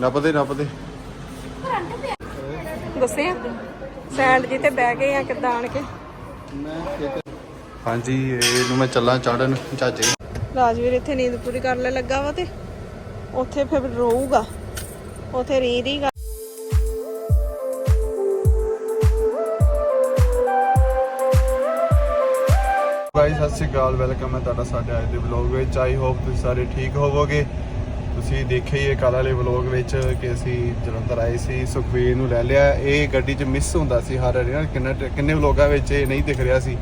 ਨੱਪਦੇ ਨੱਪਦੇ। ਗੁੱਸੇ ਆ ਸੈਂਡ ਜੀ ਤੇ ਬਹਿ ਗਏ ਆ ਕਿੱਦਾਂ ਆਣ ਕੇ? ਹਾਂਜੀ ਇਹਨੂੰ ਮੈਂ ਚੱਲਾਂ ਚੜਨ ਚਾਚੇ। ਰਾਜਵੀਰ ਇੱਥੇ ਨੀਂਦ ਪੂਰੀ ਕਰਨ ਲਈ ਲੱਗਾ ਵਾ ਤੇ ਉੱਥੇ ਫਿਰ ਰੋਊਗਾ। ਉੱਥੇ ਰੀ ਰੀ ਗਾਇਸ ਸਤਿ ਸ਼੍ਰੀ ਅਕਾਲ। ਵੈਲਕਮ ਹੈ ਤੁਹਾਡਾ ਸਾਡੇ ਅੱਜ ਦੇ ਵਲੌਗ ਵਿੱਚ। ਆਈ ਹੋਪ ਤੁਸੀਂ ਸਾਰੇ ਠੀਕ ਹੋਵੋਗੇ। ਤੁਸੀਂ ਦੇਖਿਆ ਹੀ ਹੈ ਕੱਲ੍ਹ ਵਾਲੇ ਵਲੌਗ ਵਿੱਚ ਕਿ ਅਸੀਂ ਜਲੰਧਰ ਆਏ ਸੀ ਸੁਖਵੀਰ ਨੂੰ ਲੈ ਲਿਆ। ਇਹ ਗੱਡੀ 'ਚ ਮਿਸ ਹੁੰਦਾ ਸੀ ਹਰ ਵਾਰੀ ਨਾ, ਕਿੰਨੇ ਕਿੰਨੇ ਵਲੌਗਾਂ ਵਿੱਚ ਇਹ ਨਹੀਂ ਦਿਖ ਰਿਹਾ ਸੀ।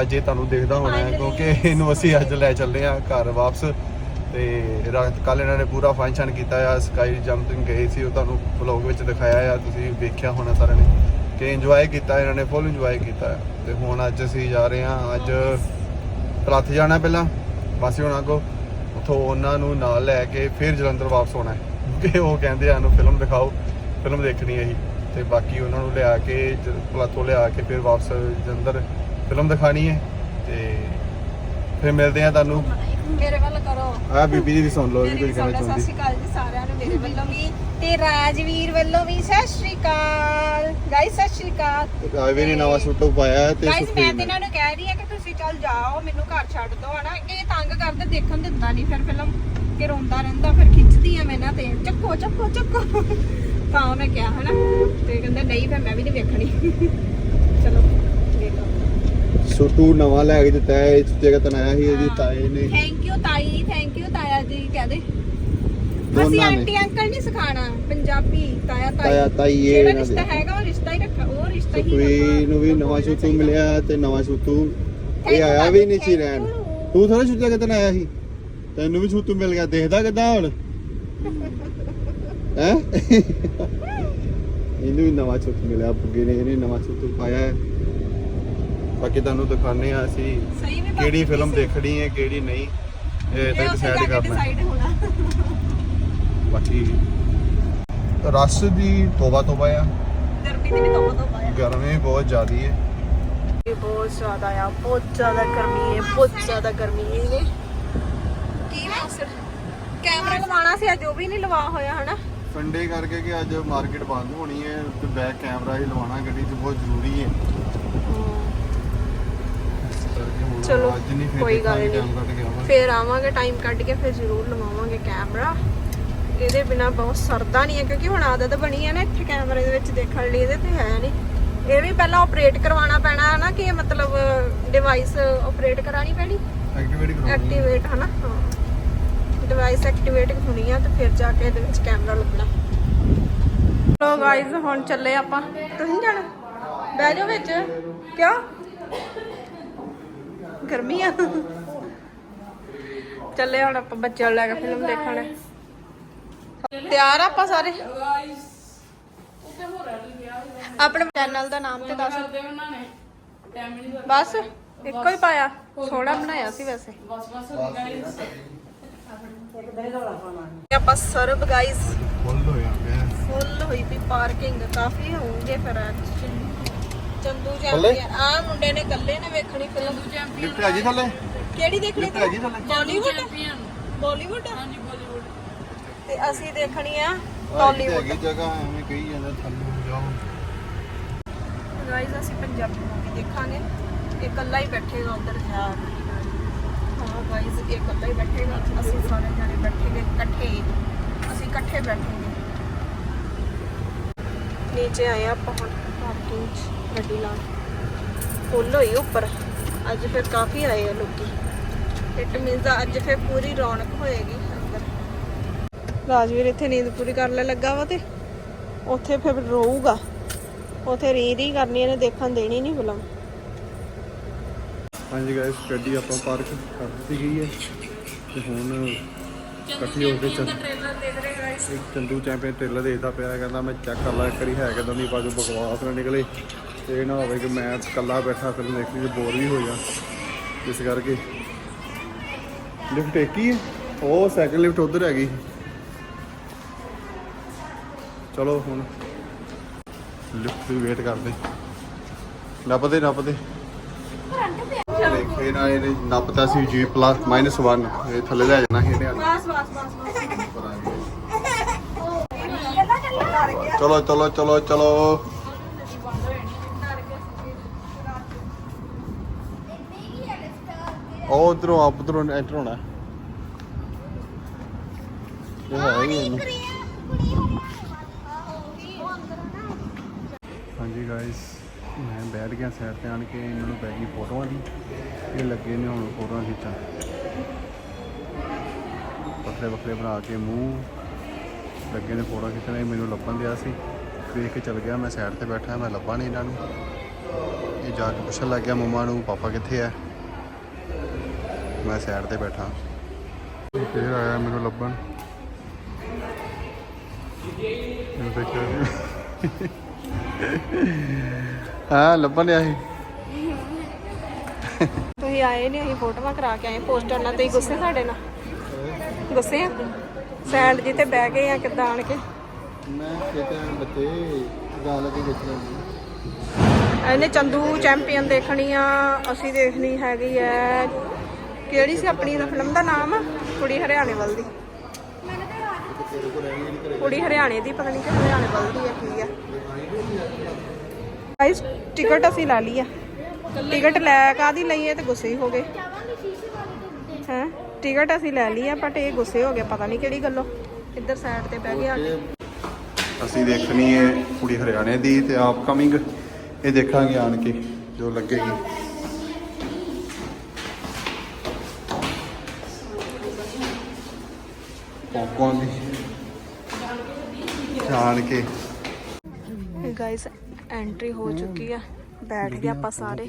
ਅੱਜ ਇਹ ਤੁਹਾਨੂੰ ਦਿਖਦਾ ਹੋਣਾ ਹੈ, ਕਿਉਂਕਿ ਇਹਨੂੰ ਅਸੀਂ ਅੱਜ ਲੈ ਚੱਲੇ ਆ ਘਰ ਵਾਪਸ। ਤੇ ਰਾਤ ਕੱਲ ਇਹਨਾਂ ਨੇ ਪੂਰਾ ਫੰਕਸ਼ਨ ਕੀਤਾ ਆ ਸਕਾਈ ਜੰਪਿੰਗ ਗਏ ਸੀ, ਉਹ ਤੁਹਾਨੂੰ ਵਲੌਗ ਵਿੱਚ ਦਿਖਾਇਆ ਆ, ਤੁਸੀਂ ਵੇਖਿਆ ਹੋਣਾ ਸਾਰਿਆਂ ਨੇ। ਕਿ ਇੰਜੋਏ ਕੀਤਾ, ਇਹਨਾਂ ਨੇ ਫੁੱਲ ਇੰਜੋਏ ਕੀਤਾ। ਹੈ। ਤੇ ਹੁਣ ਅੱਜ ਅਸੀਂ ਜਾ ਰਹੇ ਹਾਂ, ਅੱਜ ਪਲੱਥ ਜਾਣਾ ਪਹਿਲਾਂ ਪਾਸੇ ਹੁਣ ਅੱਗੋਂ। ਉਥੋਂ ਉਹਨਾਂ ਨੂੰ ਨਾਲ ਲੈ ਕੇ ਫਿਰ ਜਲੰਧਰ ਵਾਪਸ ਆਉਣਾ ਹੈ। ਕਿ ਉਹ ਕਹਿੰਦੇ ਆ ਨੂੰ ਫਿਲਮ ਦਿਖਾਓ ਫਿਲਮ ਦੇਖਣੀ ਹੈ ਜੀ। ਤੇ ਬਾਕੀ ਉਹਨਾਂ ਨੂੰ ਲਿਆ ਕੇ ਪਲਾਥੋਂ ਲਿਆ ਕੇ ਫਿਰ ਵਾਪਸ ਜਲੰਧਰ ਫਿਲਮ ਦਿਖਾਣੀ ਹੈ। ਤੇ ਫਿਰ ਮਿਲਦੇ ਆ ਤੁਹਾਨੂੰ। ਮੇਰੇ ਵੱਲ ਕਰੋ। ਆ ਬੀਬੀ ਜੀ ਵੀ ਸੁਣ ਲਓ ਜੀ ਕੁਝ ਕਹਿਣਾ ਸਤਿ ਚਾਹੁੰਦੀ ਸ਼੍ਰੀ ਅਕਾਲ ਜੀ ਸਾਰਿਆਂ ਨੂੰ ਮੇਰੇ ਵੱਲੋਂ ਵੀ। ਤੇ ਰਾਜਵੀਰ ਵੱਲੋਂ ਵੀ ਸਤਿ ਸ਼੍ਰੀ ਅਕਾਲ। ਗਾਇਸ ਸਤਿ ਸ਼੍ਰੀ ਅਕਾਲ। ਆਵੇ ਨੇ ਨਵਾਂ ਸੂਟ ਪਾਇਆ ਹੈ ਤੇ ਗਾਇਸ ਮੈਂ ਤੇ ਇਹਨਾਂ ਨੂੰ ਕਹਿ ਰਹੀ ਆ ਕਿ ਤੁਸੀਂ ਚੱਲ ਜਾਓ ਮੈਨੂੰ ਘਰ ਛੱਡ ਦਿਓ ਹਨਾ? ਇਹ ਤੰਗ ਕਰਦੇ ਦੇਖਣ ਦਿੰਦਾ ਨਹੀਂ ਫਿਰ ਫਿਲਮ ਕਿ ਰੋਂਦਾ ਰਹਿੰਦਾ ਫਿਰ ਖਿੱਚਦੀ ਆ ਮੈਂ ਤੇ। ਚੱਕੋ ਚੱਕੋ ਚੱਕੋ। ਤਾਂ ਮੈਂ ਕਿਹਾ ਹਨਾ? ਤੇ ਕਹਿੰਦੇ ਨਹੀਂ ਫਿਰ ਮੈਂ ਵੀ ਨਹੀਂ ਵੇਖਣੀ। ਚਲੋ ਦੇਖੋ ਸੂਟੂ ਨਵਾਂ ਲੈ ਕੇ ਦਿੱਤਾ ਹੈ ਇਸ ਜਗ੍ਹਾ ਤੇ ਆਇਆ ਸੀ ਇਹਦੀ ਤਾਏ ਨੇ। ਥੈਂਕ ਯੂ ਤਾਈ ਥੈਂਕ ਯੂ ਤਾਇਆ ਜੀ ਕਹਦੇ ਅਸੀਂ ਦੋਨਾਂ ਨੇ। ਆਂਟੀ ਅੰਕਲ ਨਹੀਂ ਸਿਖਾਣਾ ਪੰਜਾਬੀ ਤਾਇਆ ਤਾਈ। ਤਾਇਆ ਤਾਈ ਇਹ ਜਿਹੜਾ ਇਹਨਾਂ ਦੇ। ਰਿਸ਼ਤਾ ਹੈਗਾ ਉਹ ਰਿਸ਼ਤਾ ਹੀ ਰੱਖਾ ਉਹ ਰਿਸ਼ਤਾ ਹੀ ਨੂੰ ਵੀ ਨਵਾਂ ਸੂਟੂ ਮਿਲਿਆ ਤੇ ਨਵਾਂ Thank ਇਹ ਆਇਆ ਵੀ ਨਹੀਂ ਸੀ ਰਹਿਣ. ਤੂੰ ਥੋੜਾ ਛੁੱਟਿਆ ਕਿਤੇ ਆਇਆ ਸੀ। ਤੈਨੂੰ ਵੀ ਸੂਟੂ ਮਿਲ ਗਿਆ ਦੇਖਦਾ ਕਿਦਾਂ ਹੁਣ? ਹੈ? ਇਹਨੂੰ ਵੀ ਨਵਾਂ ਸੂਟੂ ਮਿਲਿਆ ਬੁੱਗੇ ਨੇ ਇਹਨੇ ਨਵਾਂ ਸੂਟੂ ਪਾਇਆ ਹੈ। ਬਾਕੀ ਤੁਹਾਨੂੰ ਦਿਖਾਣੇ ਆ ਅਸੀਂ ਕਿਹੜੀ ਫਿਲਮ ਦੇਖਣੀ ਹੈ ਕਿਹੜੀ ਨਹੀਂ। ਇਹ ਤਾਂ ਡਿਸਾਈਡ ਕਰਨਾ ਬਾਕੀ ਰਸ ਦੀ ਤੋਬਾ ਤੋਬਾ ਆ। ਗਰਮੀ ਦੀ ਵੀ ਤੋਬਾ ਤੋਬਾ ਆ। ਗਰਮੀ ਬਹੁਤ ਜ਼ਿਆਦੀ ਹੈ। ਇਹ ਬਹੁਤ ਜ਼ਿਆਦਾ ਆ ਬਹੁਤ ਜ਼ਿਆਦਾ ਗਰਮੀ ਹੈ ਬਹੁਤ ਜ਼ਿਆਦਾ ਗਰਮੀ ਹੈ ਇਹ ਕੀ ਮੌਸਮ? ਕੈਮਰਾ ਲਵਾਉਣਾ ਸੀ ਅੱਜ ਉਹ ਵੀ ਨਹੀਂ ਲਵਾ ਹੋਇਆ ਹਨਾ? ਸੰਡੇ ਕਰਕੇ ਕਿ ਅੱਜ ਮਾਰਕੀਟ ਬੰਦ ਹੋਣੀ ਹੈ ਤੇ ਬੈਕ ਕੈਮਰਾ ਹੀ ਲਵਾਉਣਾ ਗੱਡੀ 'ਚ ਬਹੁਤ ਜ਼ਰੂਰੀ ਹੈ। ਚਲੋ, ਅੱਜ ਨਹੀਂ ਫਿਰ ਕੋਈ ਗੱਲ ਨਹੀਂ। ਫੇਰ ਆਵਾਂਗੇ ਟਾਈਮ ਕੱਢ ਕੇ ਫਿਰ ਜ਼ਰੂਰ ਲਵਾਵਾਂਗੇ ਕੈਮਰਾ। ਇਹਦੇ ਬਿਨਾ ਬਹੁਤ ਸਰਦਾ ਨਹੀਂ ਹੈ ਕਿਉਂਕਿ ਹੁਣ ਆਦਤ ਬਣੀ ਹੈ ਨਾ ਇੱਥੇ ਕੈਮਰੇ ਦੇ ਵਿੱਚ ਦੇਖਣ ਲਈ ਇਹਦੇ ਤੇ ਹੈ ਨਹੀਂ। ਇਹ ਵੀ ਪਹਿਲਾਂ ਆਪਰੇਟ ਕਰਵਾਉਣਾ ਪੈਣਾ ਹੈ ਨਾ ਕਿ ਮਤਲਬ ਡਿਵਾਈਸ ਆਪਰੇਟ ਕਰਾਣੀ ਪੈਣੀ? ਐਕਟੀਵੇਟ ਕਰਾਉਣੀ ਹੈ। ਐਕਟੀਵੇਟ ਹਨਾ ਹਾਂ। ਡਿਵਾਈਸ ਐਕਟੀਵੇਟ ਹੋਣੀ ਆ ਤੇ ਫਿਰ ਜਾ ਕੇ ਇਹਦੇ ਵਿੱਚ ਕੈਮਰਾ ਲੱਗਣਾ। ਲੋ ਗਾਇਜ਼ ਹੁਣ ਚੱਲੇ ਆਪਾਂ। ਤੁਸੀਂ ਜਾਣਾ? ਬਹਿ ਜਾਓ ਵਿੱਚ। ਕਿਉਂ? ਗਰਮੀ ਆ। ਚੱਲੇ ਹੁਣ ਆਪਾਂ ਬੱਚਿਆਂ ਨੂੰ ਲੈ ਕੇ ਫਿਲਮ ਦੇਖਣ। ਤਿਆਰ ਆ ਆਪਾਂ ਸਾਰੇ? ਆਪਣੇ ਚੈਨਲ ਦਾ ਨਾਮ ਤੇ ਦੱਸ। ਬਸ ਇੱਕੋ ਹੀ ਪਾਇਆ। ਸੋਹਣਾ ਬਣਾਇਆ ਸੀ ਵੈਸੇ। ਆਪਾਂ ਸਰਬ ਗਾਈਸ ਫੁੱਲ ਹੋਇਆ ਪਿਆ ਫੁੱਲ ਹੋਈ ਵੀ ਪਾਰਕਿੰਗ ਕਾਫੀ ਹੋਊਗੇ ਫਿਰ ਅੱਜ। ਚੰਦੂ? ਚੈਂਪੀਅਨ ਆ ਮੁੰਡੇ ਨੇ ਕੱਲੇ ਨੇ ਵੇਖਣੀ ਫਿਲਮ ਲਿਫਟ ਹੈਗੀ ਥੱਲੇ? ਕਿਹੜੀ ਦੇਖਣੀ ਲਿਫਟ ਹੈਗੀ ਥੱਲੇ? ਬਾਲੀਵੁੱਡ ਬਾਲੀਵੁੱਡ ਹਾਂਜੀ ਬਾਲੀਵੁੱਡ ਤੇ ਅਸੀਂ ਦੇਖਣੀ ਆ ਟਾਲੀਵੁੱਡ ਹੈਗੀ ਜਗ੍ਹਾ ਐਵੇਂ ਕਹੀ ਜਾਂਦਾ ਥੱਲੇ ਨੂੰ ਜਾਓ। ਗਾਈਸ ਅਸੀਂ ਪੰਜਾਬੀ ਮੂਵੀ ਦੇਖਾਂਗੇ। ਇਹ ਇਕੱਲਾ ਹੀ ਬੈਠੇਗਾ ਉਧਰ। ਜਾ ਹਾਂ ਗਾਈਸ ਇਹ ਇਕੱਲਾ ਹੀ ਬੈਠੇਗਾ। ਅਸੀਂ ਸਾਰੇ ਜਣੇ ਬੈਠੇਗੇ ਇਕੱਠੇ। ਅਸੀਂ ਇਕੱਠੇ ਬੈਠेंगे ਨੀਚੇ ਆਏ ਆਪਾਂ ਹੁਣ ਪਾਰਕਿੰਗ 'ਚ, ਗੱਡੀ ਲਾ ਫੁੱਲ ਹੋਈ ਉੱਪਰ। ਅੱਜ ਫਿਰ ਕਾਫੀ ਆਏ ਆ ਲੋਕੀ। ਇਟ ਮੀਨਸ ਅੱਜ ਫਿਰ ਪੂਰੀ ਰੌਣਕ ਹੋਏਗੀ ਅੰਦਰ। ਰਾਜਵੀਰ ਇੱਥੇ ਨੀਂਦ ਪੂਰੀ ਕਰ ਲੈ ਲੱਗਾ ਵਾ ਤੇ ਉੱਥੇ ਫਿਰ ਰੋਊਗਾ। ਉਥੇ ਰੀ ਰੀ ਕਰਨੀ, ਇਹਨੇ ਦੇਖਣ ਦੇਣੀ ਨਹੀਂ ਫਿਲਮ। ਹਾਂਜੀ ਗਾਇਸ ਗੱਡੀ ਆਪਾਂ ਪਾਰਕ ਕਰ ਦਿੱਤੀ ਗਈ ਹੈ ਤੇ ਹੁਣ ਇਕੱਠੀ ਹੋ ਕੇ ਚੱਲ ਇੱਕ ਚੰਦੂ ਚੈਂਪੀਅਨ ਟ੍ਰੇਲਰ ਦੇਖਦਾ ਪਿਆ, ਕਹਿੰਦਾ ਮੈਂ ਚੈੱਕ ਕਰ ਲਾ, ਇੱਕ ਵਾਰੀ ਹੈ ਕਿਦਾਂ ਦੀ ਬਾਜੂ ਬਕਵਾਸ ਨਾ ਨਿਕਲੇ। ਤੇ ਇਹ ਨਾ ਹੋਵੇ ਕਿ ਮੈਂ ਇਕੱਲਾ ਬੈਠਾ ਫਿਲਮ ਦੇਖਣੀ ਤੇ ਬੋਰ ਵੀ ਹੋ ਜਾ ਇਸ ਕਰਕੇ ਲਿਫਟ ਇੱਕ ਹੀ ਉਹ ਸੈਕਿੰਡ ਲਿਫਟ ਉਧਰ ਹੈਗੀ। ਚਲੋ ਹੁਣ ਲਿਫਟ ਦੀ ਵੇਟ ਕਰਦੇ। ਨੱਪਦੇ ਨੱਪਦੇ। ਦੇਖੇ ਨਾ ਇਹਨੇ ਨੱਪਤਾ ਸੀ ਜੀ ਪਲੱਸ ਮਾਈਨਸ 1 ਇਹ ਥੱਲੇ ਲੈ ਜਾਣਾ ਇਹਨੇ ਬਸ ਬਸ ਬਸ ਚਲੋ ਚਲੋ ਚਲੋ ਚਲੋ। ਉਹ ਉਧਰੋਂ ਆਪ ਉਧਰੋਂ ਐਂਟਰ ਹੋਣਾ। ਇਹ ਹੈ ਹੀ ਇਹਨੂੰ ਹਾਂਜੀ ਗਾਇਸ ਮੈਂ ਬੈਠ ਗਿਆ ਸਾਈਡ ਤੇ ਆਣ ਕੇ, ਇਹਨਾਂ ਨੂੰ ਪੈ ਗਈ ਫੋਟੋਆਂ ਦੀ ਇਹ ਲੱਗੇ ਨੇ ਹੁਣ ਫੋਟੋਆਂ ਖਿੱਚਾਂ। ਵੱਖਰੇ ਵੱਖਰੇ ਬਣਾ ਕੇ ਮੂੰਹ, ਲੱਗੇ ਨੇ ਫੋਟੋਆਂ ਖਿੱਚਣ ਮੈਨੂੰ ਲੱਭਣ ਦਿਆ ਸੀ। ਦੇਖ ਕੇ ਚਲ ਗਿਆ ਮੈਂ ਸਾਈਡ ਤੇ ਬੈਠਾ, ਮੈਂ ਲੱਭਾ ਨਹੀਂ ਇਹਨਾਂ ਨੂੰ। ਇਹ ਜਾ ਕੇ ਪੁੱਛਣ ਲੱਗ ਗਿਆ ਮੰਮਾ ਨੂੰ, ਪਾਪਾ ਕਿੱਥੇ ਆ? ਮੈਂ ਸਾਈਡ ਤੇ ਬੈਠਾ। ਇਹ ਫੇਰ ਆਇਆ ਮੈਨੂੰ ਲੱਭਣ। ਮੈਨੂੰ ਦੇਖਿਆ ਹਾਂ ਲੱਭਣ ਸੀ। ਤੁਸੀਂ ਆਏ ਨਹੀਂ ਅਸੀਂ ਫੋਟੋਆਂ ਕਰਾ ਕੇ ਆਏ ਪੋਸਟਰ ਨਾਲ। ਤੁਸੀਂ ਗੁੱਸੇ ਸਾਡੇ ਨਾਲ? ਗੁੱਸੇ ਆ? ਸੈਂਡ ਜੀ ਤੇ ਬਹਿ ਗਏ ਆ ਕਿੱਦਾਂ ਆਣ ਕੇ? ਮੈਂ ਕਿਤੇ ਬੱਤੇ ਗੱਲ ਕੇ ਖਿੱਚਣਾ ਇਹਨੇ ਚੰਦੂ ਚੈਂਪੀਅਨ ਦੇਖਣੀ ਆ ਅਸੀਂ ਦੇਖਣੀ ਹੈਗੀ ਐ। ਕਿਹੜੀ ਸੀ ਆਪਣੀ ਫਿਲਮ ਦਾ ਨਾਮ? ਕੁੜੀ ਹਰਿਆਣੇ ਵੱਲ ਦੀ। ਕੁੜੀ ਹਰਿਆਣੇ ਦੀ, ਪਤਾ ਨਹੀਂ ਕਿ ਹਰਿਆਣੇ ਵੱਲ ਦੀ ਆ ਕੀ ਆ ਗਾਇਸ ਟਿਕਟ ਅਸੀਂ ਲੈ ਲਈ ਆ। ਟਿਕਟ ਲੈ ਕਾਦੀ ਲਈ ਹੈ ਤੇ ਗੁੱਸੇ ਹੋ ਗਏ। ਹੈ? ਟਿਕਟ ਅਸੀਂ ਲੈ ਲਈ ਆ ਬਟ ਇਹ ਗੁੱਸੇ ਹੋ ਗਏ, ਪਤਾ ਨਹੀਂ ਕਿਹੜੀ ਗੱਲੋਂ। ਇੱਧਰ ਸਾਈਡ ਤੇ ਬਹਿ ਗਏ ਅਸੀਂ ਦੇਖਣੀ ਹੈ ਕੁੜੀ ਹਰਿਆਣੇ ਦੀ ਤੇ ਆਪ ਇਹ ਦੇਖਾਂਗੇ ਆਣ ਕੇ ਜੋ ਲੱਗੇਗੀ। ਪੌਪਕੌਰਨ ਦੀ। ਜਾਣ ਕੇ। ਗਾਇਸ ਐਂਟਰੀ ਹੋ ਚੁੱਕੀ ਆ। ਬੈਠ ਗਏ ਆਪਾਂ ਸਾਰੇ।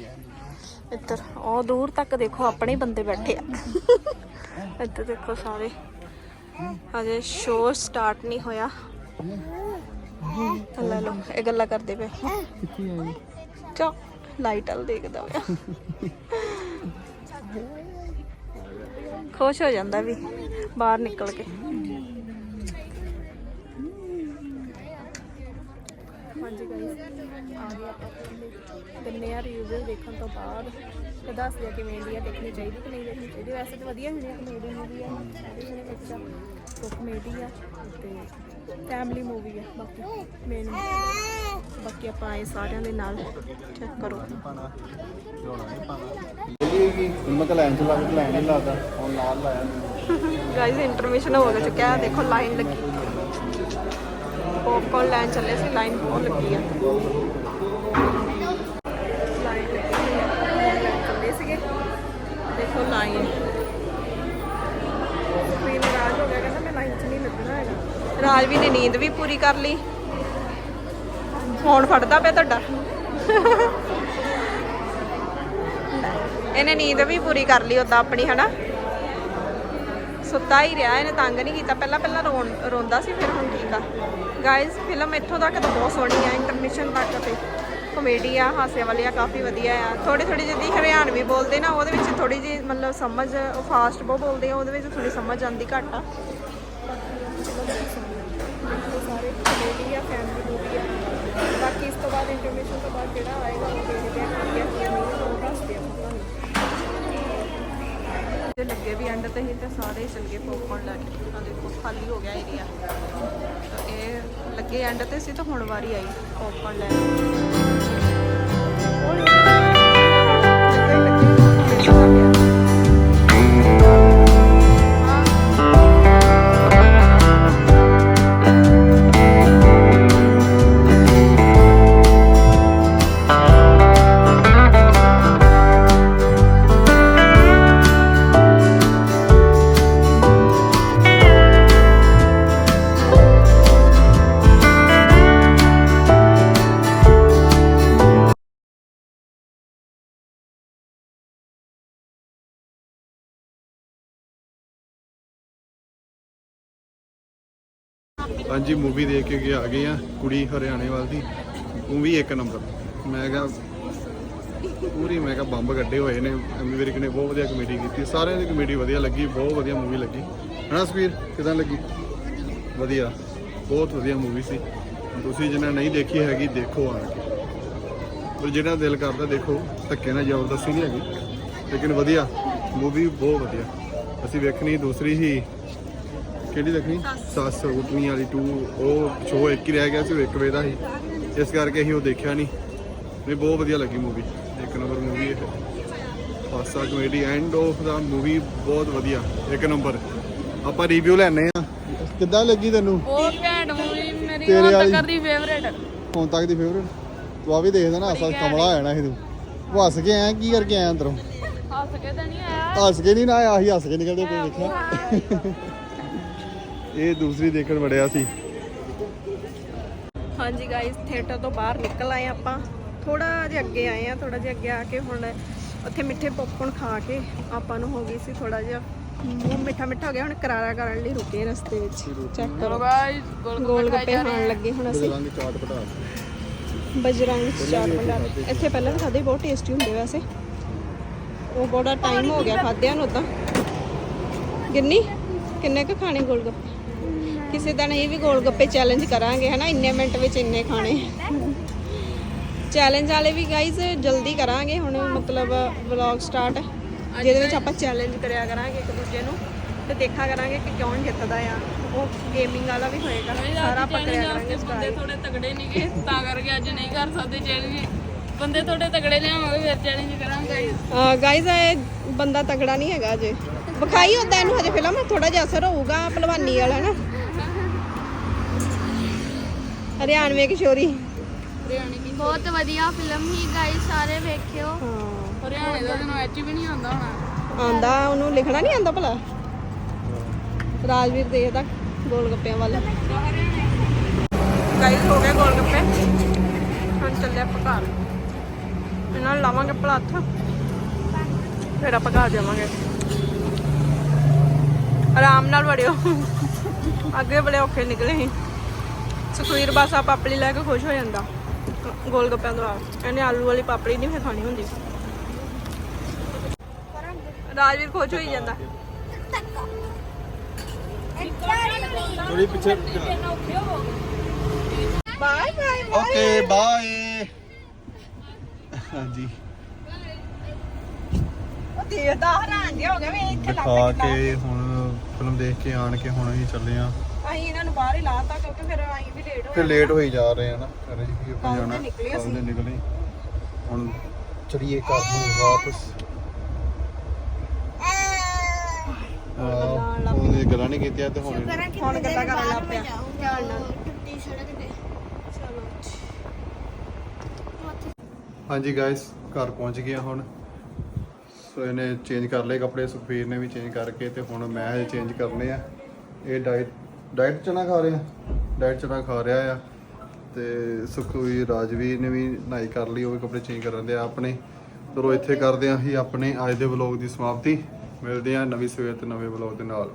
ਇੱਧਰ, ਉਹ ਦੂਰ ਤੱਕ ਦੇਖੋ, ਆਪਣੇ ਬੰਦੇ ਬੈਠੇ ਆ। ਇੱਧਰ ਦੇਖੋ ਸਾਰੇ। ਹਜੇ ਸ਼ੋਅ ਸਟਾਰਟ ਨਹੀਂ ਹੋਇਆ। ਲੈ ਲੋ ਇਹ ਗੱਲਾਂ ਕਰਦੇ ਪਏ। ਚਾ ਲਾਈਟ ਵਾਲ ਦੇਖਦਾ ਪਿਆ ਖੁਸ਼ ਹੋ ਜਾਂਦਾ ਵੀ, ਬਾਹਰ ਨਿਕਲ ਕੇ। ਹਾਂਜੀ ਗਾਇਸ ਆ ਗਏ ਆਪਾਂ ਦਿੰਨੇ ਆ ਰਿਵਿਊ ਦੇਖਣ ਤੋਂ ਬਾਅਦ ਤੇ ਦੱਸਦੇ ਆ ਕਿਵੇਂ ਦੀ ਆ ਦੇਖਣੀ ਚਾਹੀਦੀ ਕਿ ਨਹੀਂ ਦੇਖਣੀ ਚਾਹੀਦੀ। ਵੈਸੇ ਤਾਂ ਵਧੀਆ ਹੁੰਦੀ ਆ ਕਮੇਡੀ ਮੂਵੀ ਆ, ਸਾਰੇ ਜਣੇ ਵੇਖਦਾ ਸੋ ਕਮੇਡੀ ਆ ਤੇ ਫੈਮਿਲੀ ਮੂਵੀ ਆ ਬਾਕੀ ਮੇਨ ਬਾਕੀ ਆਪਾਂ ਆਏ ਸਾਰਿਆਂ ਦੇ ਨਾਲ ਚੈੱਕ ਕਰੋ। ਮੈਂ ਤਾਂ ਚ ਲੱਗ ਕੇ ਨਹੀਂ ਲਾਦਾ ਹੁਣ ਨਾਲ ਲਾਇਆ ਗਾਇਸ ਇੰਟਰਮਿਸ਼ਨ ਹੋ ਚੁੱਕਿਆ, ਦੇਖੋ ਲਾਈਨ ਲੱਗੀ। ਪੌਪਕੌਰਨ ਲੈਣ ਚੱਲੇ ਸੀ? ਲਾਈਨ ਬਹੁਤ ਲੱਗੀ ਆ। ਲਾਈਨ ਲੱਗੀ ਸੀਗੇ। ਦੇਖੋ ਲਾਈਨ। ਕੋਈ ਨਾਰਾਜ਼ ਹੋ ਗਿਆ, ਕਹਿੰਦਾ ਮੈਂ ਲਾਈਨ 'ਚ ਨਹੀਂ ਲੱਗਣਾ ਹੈਗਾ। ਰਾਜਵੀ ਨੇ ਨੀਂਦ ਵੀ ਪੂਰੀ ਕਰ ਲਈ। ਫੋਨ ਫੜਦਾ ਪਿਆ ਤੁਹਾਡਾ। ਇਹਨੇ ਨੀਂਦ ਵੀ ਪੂਰੀ ਕਰ ਲਈ ਉਦਾਂ ਆਪਣੀ, ਹਨਾ? ਸੁੱਤਾ ਹੀ ਰਿਹਾ, ਇਹਨੇ ਤੰਗ ਨਹੀਂ ਕੀਤਾ। ਪਹਿਲਾਂ ਪਹਿਲਾਂ ਰੋਣ ਰੋਂਦਾ ਸੀ, ਫਿਰ ਹੁਣ ਠੀਕ ਆ। ਗਾਇਸ ਫਿਲਮ ਇੱਥੋਂ ਤੱਕ ਤਾਂ ਬਹੁਤ ਸੋਹਣੀ ਆ ਇੰਟਰਮਿਸ਼ਨ ਤੱਕ ਤੇ ਕਮੇਡੀ ਆ, ਹਾਸੇ ਵਾਲੀ ਆ, ਕਾਫੀ ਵਧੀਆ ਆ। ਥੋੜੀ ਥੋੜੀ ਜਿਹੀ ਹਰਿਆਣਵੀ ਬੋਲਦੇ ਨਾ, ਉਹਦੇ ਵਿੱਚ ਥੋੜੀ ਜਿਹੀ ਮਤਲਬ ਸਮਝ ਫਾਸਟ ਬਹੁਤ ਬੋਲਦੇ ਆ, ਉਹਦੇ ਵਿੱਚ ਥੋੜੀ ਸਮਝ ਆਉਂਦੀ ਘੱਟ ਆ। ਸਾਰੇ ਕਮੇਡੀ ਆ ਫੈਮਿਲੀ ਮੂਵੀ ਆ। ਬਾਕੀ ਇਸ ਤੋਂ ਬਾਅਦ ਇੰਟਰਮਿਸ਼ਨ ਤੋਂ ਬਾਅਦ ਜਿਹੜਾ ਆਏਗਾ, ਉਹ ਦੇਖਦੇ ਆ ਕੀ ਆ ਕੀ ਨਹੀਂ ਉਹ ਦੱਸਦੇ ਆ ਤੇ ਲੱਗੇ ਵੀ ਐਂਡ ਤੇ ਹੀ ਤੇ ਸਾਰੇ ਹੀ ਚੱਲ ਗਏ ਪੌਪਕੌਰਨ ਲੈ ਕੇ ਆ ਦੇਖੋ, ਖਾਲੀ ਹੋ ਗਿਆ ਏਰੀਆ ਇਹ ਲੱਗੇ ਐਂਡ ਤੇ ਸੀ ਤਾਂ ਹੁਣ ਵਾਰੀ ਆਈ ਪੌਪਕੌਰਨ ਲੈ ਹਾਂਜੀ ਮੂਵੀ ਦੇਖ ਕੇ ਆ ਗਏ ਆ, ਕੁੜੀ ਹਰਿਆਣੇ ਵਾਲ ਦੀ। ਮੂਵੀ ਇੱਕ ਨੰਬਰ ਮੈਂ ਕਿਹਾ, ਪੂਰੀ ਮੈਂ ਕਿਹਾ ਬੰਬ ਕੱਢੇ ਹੋਏ ਨੇ। ਐਮੀ ਵਿਰਕ ਨੇ ਬਹੁਤ ਵਧੀਆ ਕਮੇਡੀ ਕੀਤੀ। ਸਾਰਿਆਂ ਦੀ ਕਮੇਡੀ ਵਧੀਆ ਲੱਗੀ, ਬਹੁਤ ਵਧੀਆ ਮੂਵੀ ਲੱਗੀ। ਹਨਾ ਸਪੀਰ ਕਿਦਾਂ ਲੱਗੀ? ਵਧੀਆ। ਬਹੁਤ ਵਧੀਆ ਮੂਵੀ ਸੀ। ਤੁਸੀਂ ਜਿਹਨਾਂ ਨਹੀਂ ਦੇਖੀ ਹੈਗੀ, ਦੇਖੋ ਆ ਕੇ। ਪਰ ਜਿਹੜਾ ਦਿਲ ਕਰਦਾ ਦੇਖੋ, ਧੱਕੇ ਨਾਲ ਜ਼ਬਰਦਸਤੀ ਨਹੀਂ ਹੈਗੀ। ਲੇਕਿਨ ਵਧੀਆ। ਮੂਵੀ ਬਹੁਤ ਵਧੀਆ। ਅਸੀਂ ਵੇਖਣੀ ਦੂਸਰੀ ਹੀ ਕਿਹੜੀ ਦੇਖਣੀ? ਸੱਸ ਉਟਨੀ ਵਾਲੀ 2 ਉਹ ਸ਼ੋਅ ਇੱਕ ਹੀ ਰਹਿ ਗਿਆ ਸੀ 1 ਵਜੇ ਦਾ ਸੀ। ਇਸ ਕਰਕੇ ਅਸੀਂ ਉਹ ਦੇਖਿਆ ਨਹੀਂ। ਨਹੀਂ ਬਹੁਤ ਵਧੀਆ ਲੱਗੀ ਮੂਵੀ ਇੱਕ ਨੰਬਰ ਮੂਵੀ ਇਹ। ਹਾਸਾ comedy end of the movie ਬਹੁਤ ਵਧੀਆ। ਇੱਕ ਨੰਬਰ ਆਪਾਂ ਰਿਵਿਊ ਲੈਣੇ ਆ ਕਿੱਦਾਂ ਲੱਗੀ ਤੈਨੂੰ? ਬਹੁਤ ਘੈਂਟ ਮੂਵੀ ਮੇਰੀ ਹੁਣ? ਤੱਕ ਦੀ ਫੇਵਰੇਟ ਹੁਣ ਤੱਕ ਦੀ ਫੇਵਰਟ ਤੂੰ ਆ ਵੀ ਦੇਖਦਾ ਨਾ ਹਾਸਾ ਕਮਲਾ ਹੋ ਜਾਣਾ ਸੀ ਤੂੰ। ਉਹ ਹੱਸ ਕੇ ਆਇਆ ਕੀ ਕਰਕੇ ਆਇਆ ਅੰਦਰੋਂ? ਹੱਸ ਕੇ ਤਾਂ ਨਹੀਂ ਆਇਆ। ਹੱਸ ਕੇ ਨਹੀਂ ਨਾ ਆਇਆ ਸੀ ਹੱਸ ਕੇ ਨਿਕਲਦੇ ਪਏ ਦੇਖਿਆ। ਇਹ ਦੂਸਰੀ ਦੇਖਣ ਵੜਿਆ ਸੀ। ਹਾਂਜੀ ਗਾਇਸ ਥੀਏਟਰ ਤੋਂ ਬਾਹਰ ਨਿਕਲ ਆਏ ਆਪਾਂ। ਥੋੜਾ ਜਿਹਾ ਅੱਗੇ ਆਏ ਆ ਥੋੜਾ ਜਿਹਾ ਅੱਗੇ ਆ ਕੇ ਹੁਣ ਉੱਥੇ ਮਿੱਠੇ ਪੌਪਕੌਰਨ ਖਾ ਕੇ ਆਪਾਂ ਨੂੰ ਹੋ ਗਈ ਸੀ ਥੋੜਾ ਜਿਹਾ ਮੂੰਹ ਮਿੱਠਾ ਮਿੱਠਾ ਹੋ ਗਿਆ ਹੁਣ ਕਰਾਰਾ ਕਰਨ ਲਈ ਰੁਕੇ ਰਸਤੇ ਵਿੱਚ। ਚੈੱਕ ਕਰੋ। ਗਾਇਸ ਗੋਲ ਗੋਲ ਗੱਪੇ ਖਾਣ ਲੱਗੇ ਹੁਣ ਅਸੀਂ। ਬਦਲਾਂਗੇ ਚਾਟ ਪਟਾ ਬਜਰੰਗ ਚਾਟ ਭੰਡਾਰ ਇੱਥੇ ਪਹਿਲਾਂ ਵੀ ਖਾਦੇ ਬਹੁਤ ਟੇਸਟੀ ਹੁੰਦੇ ਵੈਸੇ। ਉਹ ਬੜਾ ਟਾਈਮ ਹੋ ਗਿਆ ਖਾਦਿਆਂ ਨੂੰ ਗਿੰਨੀ ਕਿੰਨੇ ਕੁ ਖਾਣੇ ਗੋਲ ਗੱਪੇ? ਕਿਸੇ ਦਿਨ ਇਹ ਵੀ ਗੋਲ ਗੱਪੇ ਚੈਲੰਜ ਕਰਾਂਗੇ ਹਨਾ? ਇੰਨੇ ਮਿੰਟ ਵਿੱਚ ਇੰਨੇ ਖਾਣੇ। ਚੈਲੰਜ ਵਾਲੇ ਵੀ ਗਾਈਜ਼ ਜਲਦੀ ਕਰਾਂਗੇ ਹੁਣ ਮਤਲਬ ਵਲੌਗ ਸਟਾਰਟ ਜਿਹਦੇ ਵਿੱਚ ਆਪਾਂ ਚੈਲੰਜ ਕਰਿਆ ਕਰਾਂਗੇ ਇੱਕ ਦੂਜੇ ਨੂੰ ਤੇ ਦੇਖਾ ਕਰਾਂਗੇ ਕਿ ਕੌਣ ਜਿੱਤਦਾ ਆ। ਉਹ ਗੇਮਿੰਗ ਵਾਲਾ ਵੀ ਹੋਏਗਾ ਸਾਰਾ ਆਪਾਂ ਕਰਿਆ ਕਰਾਂਗੇ ਬੰਦੇ ਥੋੜੇ ਤਗੜੇ ਨਹੀਂਗੇ ਤਾਂ ਕਰਕੇ ਅੱਜ ਨਹੀਂ ਕਰ ਸਕਦੇ ਚੈਲੰਜ ਬੰਦੇ ਥੋੜੇ ਤਗੜੇ ਲਿਆਵਾਂਗੇ ਫਿਰ ਚੈਲੰਜ ਕਰਾਂਗੇ। guys। ਗਾਈਜ਼ ਇਹ ਬੰਦਾ ਤਗੜਾ ਨਹੀਂ ਹੈਗਾ ਅਜੇ। ਵਿਖਾਈ ਹੁੰਦਾ ਇਹਨੂੰ ਹਜੇ ਫਿਲਮ ਥੋੜਾ ਜਿਹਾ ਅਸਰ ਹੋਊਗਾ ਪਹਿਲਵਾਨੀ ਵਾਲਾ ਨਾ ਹਰਿਆਣਵੇ ਕਿਸ਼ੋਰੀ ਹਰਿਆਣੇ ਕੀ ਬਹੁਤ ਵਧੀਆ ਫਿਲਮ ਹੀ ਗਾਇਸ ਸਾਰੇ ਵੇਖਿਓ। ਹਾਂ। ਹਰਿਆਣੇ ਦਾ ਤੈਨੂੰ ਐਚ ਵੀ ਨਹੀਂ ਆਉਂਦਾ ਹੋਣਾ। ਆਂਦਾ ਉਹਨੂੰ ਲਿਖਣਾ ਨਹੀਂ ਆਂਦਾ ਭਲਾ? ਰਾਜਵੀਰ ਦੇਖਦਾ ਗੋਲ ਗੱਪਿਆਂ ਵੱਲ। ਗਾਈਸ ਹੋ ਗਏ ਗੋਲ ਗੱਪੇ ਹੁਣ ਚੱਲੇ ਆਪਾਂ ਘਰ। ਇਹਨਾਂ ਨੂੰ ਲਾਵਾਂਗੇ ਭਲਾ ਹੱਥ। ਫਿਰ ਆਪਾਂ ਘਰ ਜਾਵਾਂਗੇ। ਆਰਾਮ ਨਾਲ ਵੜਿਓ। ਅੱਗੇ ਬੜੇ ਔਖੇ ਨਿਕਲੇ ਸੀ। ਸੁਖਵੀਰ ਬਸ ਆ ਪਾਪੜੀ ਲੈ ਕੇ ਖੁਸ਼ ਹੋ ਜਾਂਦਾ। ਗੋਲ ਗੱਪਿਆਂ ਤੋਂ ਆ ਇਹਨੇ ਆਲੂ ਵਾਲੀ ਪਾਪੜੀ ਨਹੀਂ ਫਿਰ ਖਾਣੀ ਹੁੰਦੀ। ਰਾਜਵੀਰ ਖੁਸ਼ ਹੋਈ ਜਾਂਦਾ। ਥੋੜੀ ਪਿੱਛੇ ਬਾਏ ਬਾਏ ਓਕੇ ਬਾਏ। ਹਾਂਜੀ। ਦੇਖਦਾ ਹੈਰਾਨ ਜਿਹਾ ਹੋ ਗਿਆ ਵੀ ਇੱਥੇ ਲੱਗ ਦਿਖਾ ਕੇ ਹੁਣ ਫਿਲਮ ਦੇਖ ਕੇ ਆਣ ਕੇ ਹੁਣ ਅਸੀਂ ਚੱਲੇ ਆ। ਅਸੀਂ ਇਹਨਾਂ ਨੂੰ ਬਾਹਰ ਹੀ ਲਾਤਾ ਕਿਉਂਕਿ ਫਿਰ ਅਸੀਂ ਵੀ ਲੇਟ ਹੋ ਫਿਰ ਲੇਟ ਹੋਈ ਜਾ ਰਹੇ ਆ ਨਾ ਘਰੇ ਵੀ ਆਪਾਂ ਕੱਲ੍ਹ ਜਾਣਾ ਦੇ ਨਿਕਲੇ ਕੱਲ੍ਹ ਅਸੀਂ। ਦੇ ਨਿਕਲੇ। ਹੁਣ ਚੜੀਏ ਘਰ ਨੂੰ ਵਾਪਸ। ਗੱਲਾਂ ਲੱਗ ਆਹ, ਉਹਨੇ ਗੱਲਾਂ ਨਹੀਂ ਕੀਤੀਆਂ ਤੇ ਹੁਣ ਹੁਣ ਗੱਲਾਂ ਕਰਨ ਲੱਗ ਪਿਆ। ਧਿਆਨ ਨਾਲ ਟੁੱਟੀ ਸੜਕ ਤੇ। ਹਾਂਜੀ ਗਾਇਸ ਘਰ ਪਹੁੰਚ ਗਿਆ ਹੁਣ। ਸੋ ਇਹਨੇ ਚੇਂਜ ਕਰ ਲਏ, ਕੱਪੜੇ ਸੁਖਬੀਰ ਨੇ ਵੀ ਚੇਂਜ ਕਰਕੇ ਤੇ ਹੁਣ ਮੈਂ ਇਹ ਚੇਂਜ ਕਰਨੇ ਆ। ਇਹ ਡਾਈਟ ਡਾਈਟ ਚਨਾ ਖਾ ਰਿਹਾ ਡਾਈਟ ਚਨਾ ਖਾ ਰਿਹਾ ਆ। ਤੇ ਸੁਖਵੀਰ ਰਾਜਵੀਰ ਨੇ ਵੀ ਨਹਾਈ ਕਰ ਲਈ, ਉਹ ਵੀ ਕੱਪੜੇ ਚੇਂਜ ਕਰਨ ਦੇ ਆ ਆਪਣੇ। ਚਲੋ ਇੱਥੇ ਕਰਦੇ ਆ ਅਸੀਂ ਆਪਣੇ ਅੱਜ ਦੇ ਵਲੌਗ ਦੀ ਸਮਾਪਤੀ। ਮਿਲਦੇ ਆ ਨਵੀਂ ਸਵੇਰ ਤੇ ਨਵੇਂ ਵਲੌਗ ਦੇ ਨਾਲ।